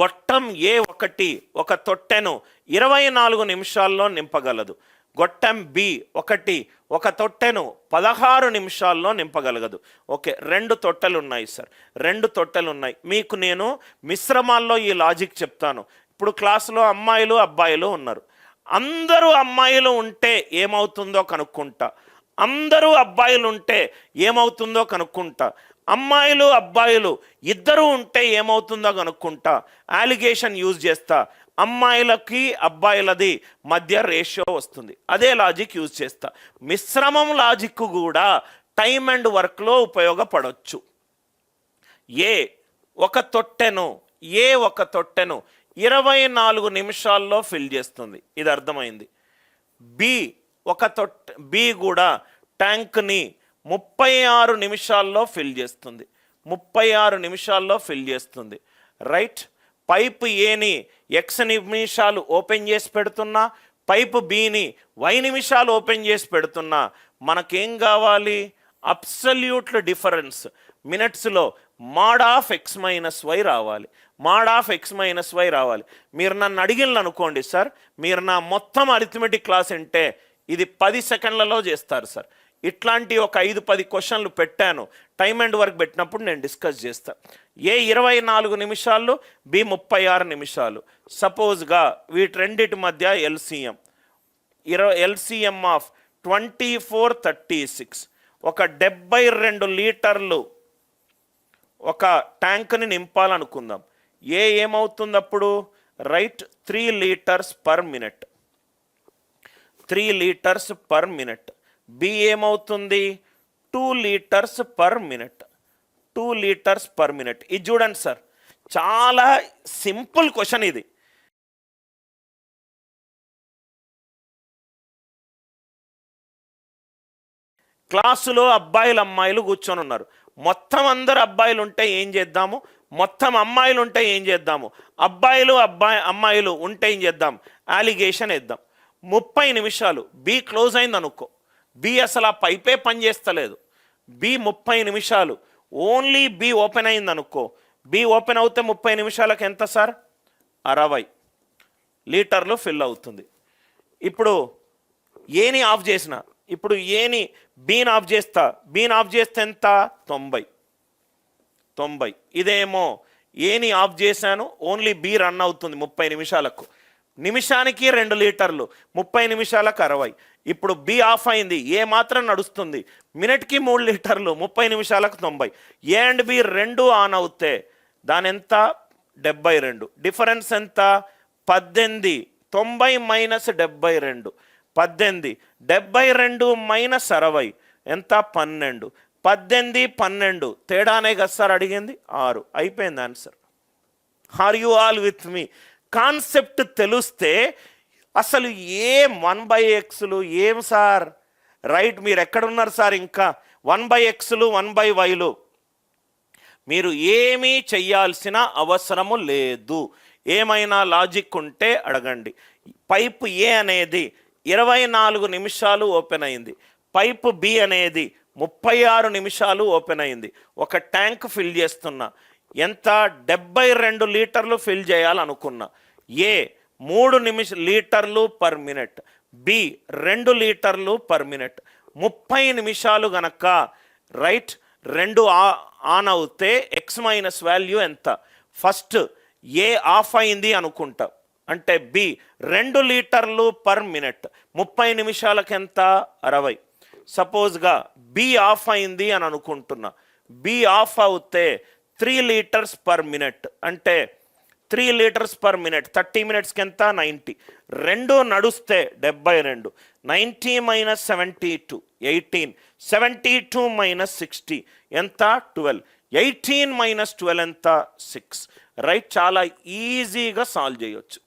గొట్టం ఏ ఒకటి ఒక తొట్టెను ఇరవై నాలుగు నిమిషాల్లో నింపగలదు. గొట్టం బి ఒకటి ఒక తొట్టెను పదహారు నిమిషాల్లో నింపగలగదు. ఓకే రెండు తొట్టెలు ఉన్నాయి సార్. రెండు తొట్టెలు ఉన్నాయి మీకు నేను మిశ్రమాల్లో ఈ లాజిక్ చెప్తాను. ఇప్పుడు క్లాసులో అమ్మాయిలు అబ్బాయిలు ఉన్నారు. అందరూ అమ్మాయిలు ఉంటే ఏమవుతుందో కనుక్కుంటా. అందరూ అబ్బాయిలు ఉంటే ఏమవుతుందో కనుక్కుంటా. అమ్మాయిలు అబ్బాయిలు ఇద్దరు ఉంటే ఏమవుతుందో కనుక్కుంటా అలిగేషన్ యూజ్ చేస్తా. అమ్మాయిలకి అబ్బాయిలది మధ్య రేషియో వస్తుంది. అదే లాజిక్ యూజ్ చేస్తా. మిశ్రమం లాజిక్ కూడా టైం అండ్ వర్క్లో ఉపయోగపడవచ్చు ఏ ఒక తొట్టెను ఏ ఒక తొట్టెను ఇరవై నాలుగు నిమిషాల్లో ఫిల్ చేస్తుంది. ఇది అర్థమైంది. బి ఒక తొట్టె బి కూడా ట్యాంక్ని ముప్పై ఆరు నిమిషాల్లో ఫిల్ చేస్తుంది. ముప్పై ఆరు నిమిషాల్లో ఫిల్ చేస్తుంది. రైట్? పైప్ ఏని ఎక్స్ నిమిషాలు ఓపెన్ చేసి పెడుతున్నా పైపు బీని వై నిమిషాలు ఓపెన్ చేసి పెడుతున్నా మనకేం కావాలి? Absolute difference. మినిట్స్లో mod of X minus Y రావాలి. Mod of X minus Y రావాలి. మీరు నన్ను అడిగిన అనుకోండి సార్. మీరు నా మొత్తం అరిథమెటిక్ క్లాస్ అంటే ఇది పది సెకండ్లలో చేస్తారు సార్. ఇట్లాంటి ఒక ఐదు పది క్వశ్చన్లు పెట్టాను. టైం అండ్ వర్క్ పెట్టినప్పుడు నేను డిస్కస్ చేస్తా. ఏ ఇరవై నాలుగు నిమిషాలు బి ముప్పై ఆరు నిమిషాలు. సపోజ్గా వీటి రెండిటి మధ్య ఎల్సిఎం. ఇరవై LCM of twenty four thirty six. ఒక డెబ్బై రెండు లీటర్లు ఒక ట్యాంక్ని నింపాలనుకుందాం. ఏ ఏమవుతుంది అప్పుడు right three litres per minute. Three litres per minute. B ఏమవుతుంది? Two litres per minute two litres per minute ఇది చూడండి సార్. చాలా సింపుల్ క్వశ్చన్ ఇది. క్లాసులో అబ్బాయిలు అమ్మాయిలు కూర్చొని ఉన్నారు. మొత్తం అందరు అబ్బాయిలు ఉంటే ఏం చేద్దాము? మొత్తం అమ్మాయిలు ఉంటే ఏం చేద్దాము? అబ్బాయిలు అబ్బాయి అమ్మాయిలు ఉంటే ఏం చేద్దాం? అలిగేషన్ వేద్దాం. ముప్పై నిమిషాలు. బీ క్లోజ్ అయింది అనుకో. బి అసలు ఆ పైపే పనిచేస్తలేదు బి ముప్పై నిమిషాలు. ఓన్లీ బి ఓపెన్ అయింది అనుకో. బి ఓపెన్ అవుతే ముప్పై నిమిషాలకు ఎంత సార్? అరవై. లీటర్లు ఫిల్ అవుతుంది. ఇప్పుడు ఏని ఆఫ్ చేసిన? ఇప్పుడు ఏని బీన్ ఆఫ్ చేస్తా? బీన్ ఆఫ్ చేస్తే ఎంత? తొంభై. తొంభై. ఇదేమో ఏని ఆఫ్ చేశాను ఓన్లీ బీ రన్ అవుతుంది ముప్పై నిమిషాలకు. నిమిషానికి రెండు లీటర్లు. ముప్పై నిమిషాలకు అరవై. ఇప్పుడు బి ఆఫ్ అయింది ఏ మాత్రం నడుస్తుంది. మినిట్కి మూడు లీటర్లు ముప్పై నిమిషాలకు తొంభై. ఏ అండ్ బి రెండు ఆన్ అవుతే దాని ఎంత? డెబ్బై రెండు. డిఫరెన్స్ ఎంత? పద్దెనిమిది. తొంభై మైనస్ డెబ్బై రెండు. పద్దెనిమిది. డెబ్బై రెండు మైనస్ అరవై. ఎంత? పన్నెండు. పద్దెనిమిది పన్నెండు. తేడానే కదా సార్ అడిగింది? ఆరు. అయిపోయింది answer. Are you all with me concept తెలిస్తే అసలు ఏం వన్ బై ఎక్స్లు ఏం సార్? రైట్ మీరు ఎక్కడున్నారు సార్ ఇంకా? వన్ బై ఎక్స్లు వన్ బై వైలు. మీరు ఏమీ చేయాల్సిన అవసరము లేదు. ఏమైనా లాజిక్ ఉంటే అడగండి. పైప్ ఏ అనేది ఇరవై నాలుగు నిమిషాలు ఓపెన్ అయింది. పైప్ బి అనేది ముప్పై ఆరు నిమిషాలు ఓపెన్ అయింది. ఒక ట్యాంక్ ఫిల్ చేస్తున్నా. ఎంత? డెబ్బై రెండు లీటర్లు ఫిల్ చేయాలనుకున్నా. ఏ? మూడు నిమిష లీటర్లు పర్ మినిట్. బి రెండు లీటర్లు పర్ మినిట్. ముప్పై నిమిషాలు గనక రైట్ రెండు ఆ- ఆన్ అవుతే ఎక్స్ మైనస్ వాల్యూ ఎంత? ఫస్ట్ ఏ ఆఫ్ అయింది అనుకుంటా. అంటే బి రెండు లీటర్లు పర్ మినిట్. ముప్పై నిమిషాలకు ఎంత అరవై. సపోజ్గా బి ఆఫ్ అయింది అని అనుకుంటున్నా. బి ఆఫ్ అవుతే త్రీ లీటర్స్ పర్ మినిట్. అంటే three litres per minute thirty మినిట్స్కి ఎంత? నైంటీ. రెండు నడుస్తే డెబ్బై రెండు. Ninety minus seventy two eighteen. Seventy two minus sixty ఎంత? ట్వెల్వ్. ఎయిటీన్ మైనస్ ట్వెల్వ్ ఎంత? సిక్స్. రైట్ చాలా ఈజీగా సాల్వ్ చేయొచ్చు.